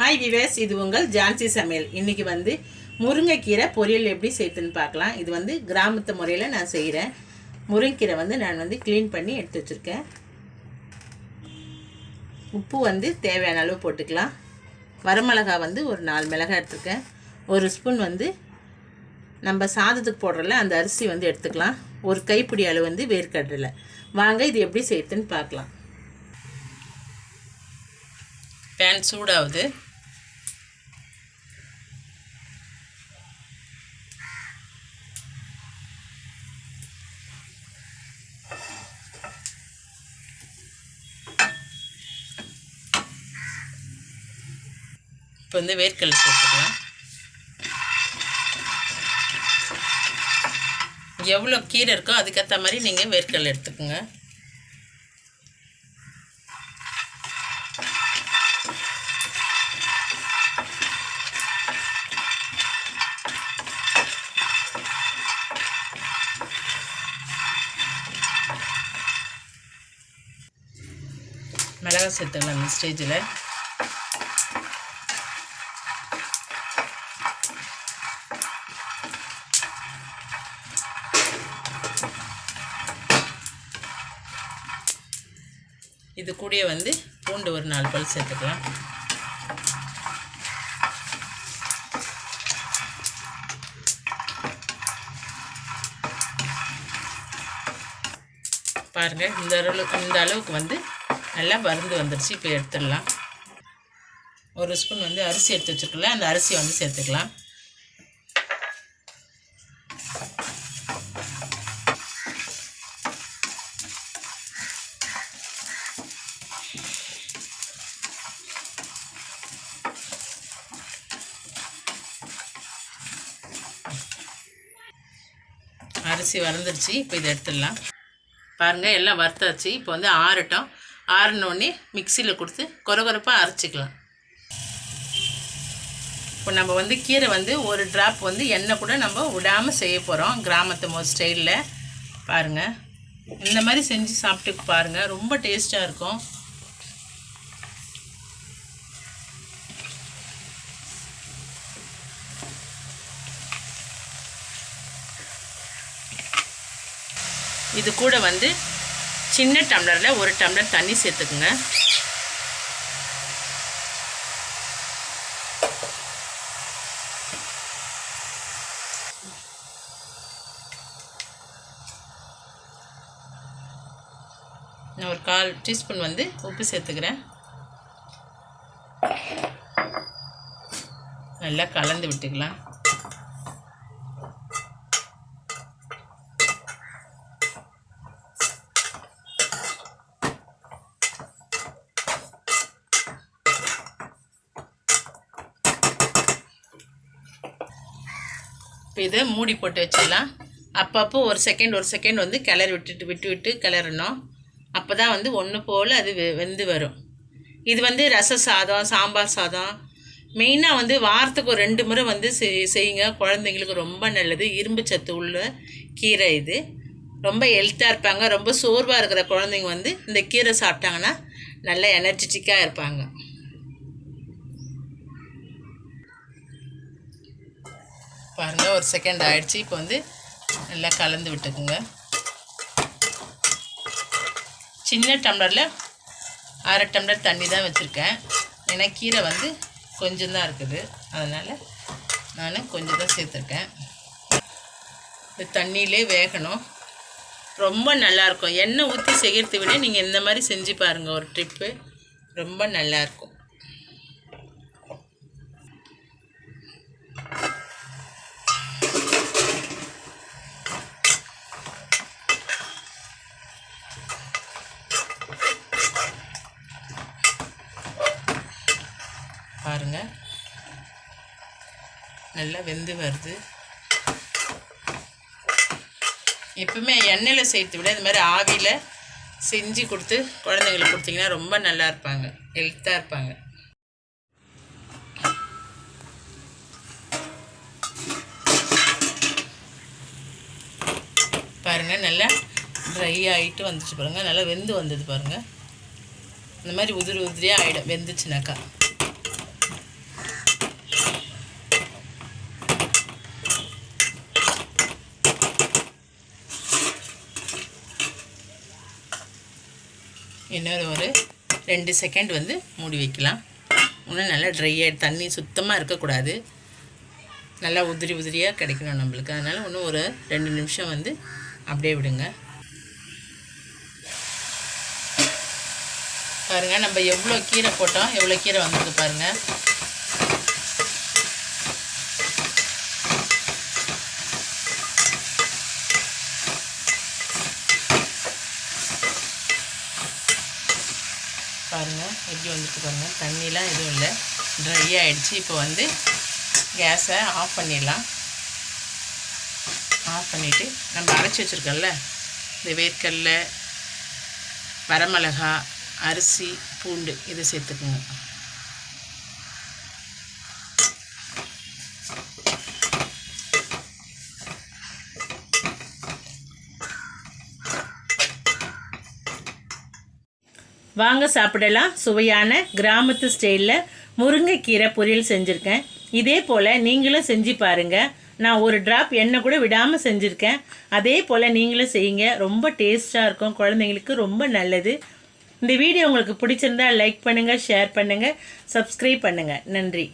Hi wives இது உங்கள் ஜான்சி சமையல். இன்றைக்கி வந்து முருங்கைக்கீரை பொரியல் எப்படி செய்யுதுன்னு பார்க்கலாம். இது வந்து கிராமத்து முறையில் நான் செய்கிறேன் முருங்கைக்கீரை வந்து நான் வந்து க்ளீன் பண்ணி எடுத்து வச்சுருக்கேன். உப்பு வந்து தேவையான அளவு போட்டுக்கலாம். வரமிளகா வந்து ஒரு நாலு மிளகாய் எடுத்துருக்கேன். ஒரு ஸ்பூன் வந்து நம்ம சாதத்துக்கு போடுறல அந்த அரிசி வந்து எடுத்துக்கலாம். ஒரு கைப்பிடி அளவு வந்து வேர்க்கடலை. வாங்க இது எப்படி செய்யுதுன்னு பார்க்கலாம். பேன் சூடாகுது. இப்போ வந்து வேர்க்கடலை சேர்த்துக்கலாம் எவ்வளோ கீரை இருக்கோ அதுக்கேற்ற மாதிரி நீங்கள் வேர்க்கடலை எடுத்துக்கோங்க. மிளகா சேர்த்துக்கலாம் இந்த ஸ்டேஜில் இது கூடயே வந்து பூண்டு ஒரு நாலு பல் சேர்த்துக்கலாம். பாருங்கள் இந்த அளவுக்கு இந்த அளவுக்கு வந்து நல்லா வறுந்து வந்துடுச்சு இப்போ எடுத்துடலாம். ஒரு ஸ்பூன் வந்து அரிசி எடுத்து வச்சுருக்கலாம் அந்த அரிசியை வந்து சேர்த்துக்கலாம். அரிசி வறந்துருச்சு இப்போ இதை எடுத்துடலாம். பாருங்கள் எல்லாம் வறுத்தாச்சு. இப்போ வந்து ஆறட்டும். ஆறினோடனே மிக்சியில் கொடுத்து கொரகொரப்பாக அரைச்சிக்கலாம். இப்போ நம்ம வந்து கீரை வந்து ஒரு ட்ராப் வந்து எண்ணெய் கூட நம்ம விடாமல் செய்ய போகிறோம் கிராமத்து மோ ஸ்டைலில் பாருங்கள் இந்த மாதிரி செஞ்சு சாப்பிட்டு பாருங்கள் ரொம்ப டேஸ்ட்டாக இருக்கும். இது கூட வந்து சின்ன டம்ளரில் ஒரு டம்ளர் தண்ணி சேர்த்துக்குங்க. நான் ஒரு கால் டீஸ்பூன் வந்து உப்பு சேர்த்துக்கிறேன். நல்லா கலந்து விட்டுக்கலாம். இப்போ இதை மூடி போட்டு வச்சிடலாம். அப்பப்போ ஒரு செகண்ட் ஒரு செகண்ட் வந்து கிளறி விட்டுட்டு விட்டு விட்டு கிளறணும். அப்போ தான் வந்து ஒன்று போல் அது வெ வெந்து வரும். இது வந்து ரச சாதம் சாம்பார் சாதம். மெயினாக வந்து வாரத்துக்கு ஒரு ரெண்டு முறை வந்து செய் செய்யுங்க. குழந்தைங்களுக்கு ரொம்ப நல்லது. இரும்பு சத்து உள்ள கீரை இது. ரொம்ப ஹெல்த்தாக இருப்பாங்க. ரொம்ப சோர்வாக இருக்கிற குழந்தைங்க வந்து இந்த கீரை சாப்பிட்டாங்கன்னா நல்ல எனர்ஜெட்டிக்காக இருப்பாங்க. பாருங்கள் ஒரு செகண்ட் ஆயிடுச்சு. இப்போ வந்து நல்லா கலந்து விட்டுக்குங்க. சின்ன டம்ளரில் அரை டம்ளர் தண்ணி தான் வச்சுருக்கேன். ஏன்னா கீரை வந்து கொஞ்சம் தான் இருக்குது. அதனால் நான் கொஞ்சம் தான் சேர்த்துருக்கேன். இந்த தண்ணியிலே வேகணும். ரொம்ப நல்லாயிருக்கும் எண்ணெய் ஊற்றி செய்கிறத விட நீங்கள் இந்த மாதிரி செஞ்சு பாருங்கள் ஒரு ட்ரிப்பு ரொம்ப நல்லாயிருக்கும் பாருங்கள் நல்லா வெந்து வருது. எப்பவுமே எண்ணெயில் சேர்த்து விட இது மாதிரி ஆவியில் செஞ்சு கொடுத்து குழந்தைங்களுக்கு கொடுத்தீங்கன்னா ரொம்ப நல்லா இருப்பாங்க. ஹெல்த்தாக இருப்பாங்க. பாருங்கள் நல்லா ட்ரை ஆகிட்டு வந்துச்சு பாருங்கள் நல்லா வெந்து வந்தது பாருங்கள் இந்த மாதிரி உதிரி உதிரியாக ஆகிடும் வெந்துச்சுனாக்கா. இன்னொரு ஒரு ரெண்டு செகண்ட் வந்து மூடி வைக்கலாம். இன்னும் நல்லா ட்ரை ஆகி தண்ணி சுத்தமாக இருக்கக்கூடாது. நல்லா உதிரி உதிரியாக கிடைக்கணும் நம்மளுக்கு. அதனால் இன்னும் ஒரு ரெண்டு நிமிஷம் வந்து அப்படியே விடுங்க. பாருங்கள் நம்ம எவ்வளோ கீரை போட்டோம் எவ்வளோ கீரை வந்திருக்கு பாருங்கள் பாருங்கள் வந்துட்டு பாருங்கள் தண்ணிலாம் எதுவும் இல்லை. ட்ரை ஆகிடுச்சு இப்போ வந்து கேஸை ஆஃப் பண்ணிடலாம். ஆஃப் பண்ணிவிட்டு நம்ம அரைச்சி வச்சுருக்கோம்ல. இந்த வேர்க்கடல வரமிளகா அரிசி பூண்டு இதை சேர்த்துக்குங்க. வாங்க சாப்பிடலாம். சுவையான கிராமத்து ஸ்டைலில் முருங்கைக்கீரை பொரியல் செஞ்சுருக்கேன். இதே போல் நீங்களும் செஞ்சு பாருங்கள் நான் ஒரு ட்ராப் எண்ணெய் கூட விடாமல் செஞ்சுருக்கேன். அதே போல் நீங்களும் செய்யுங்க. ரொம்ப டேஸ்ட்டாக இருக்கும். குழந்தைங்களுக்கு ரொம்ப நல்லது. இந்த வீடியோ உங்களுக்கு பிடிச்சிருந்தா லைக் பண்ணுங்கள் ஷேர் பண்ணுங்கள் சப்ஸ்கிரைப் பண்ணுங்கள் நன்றி.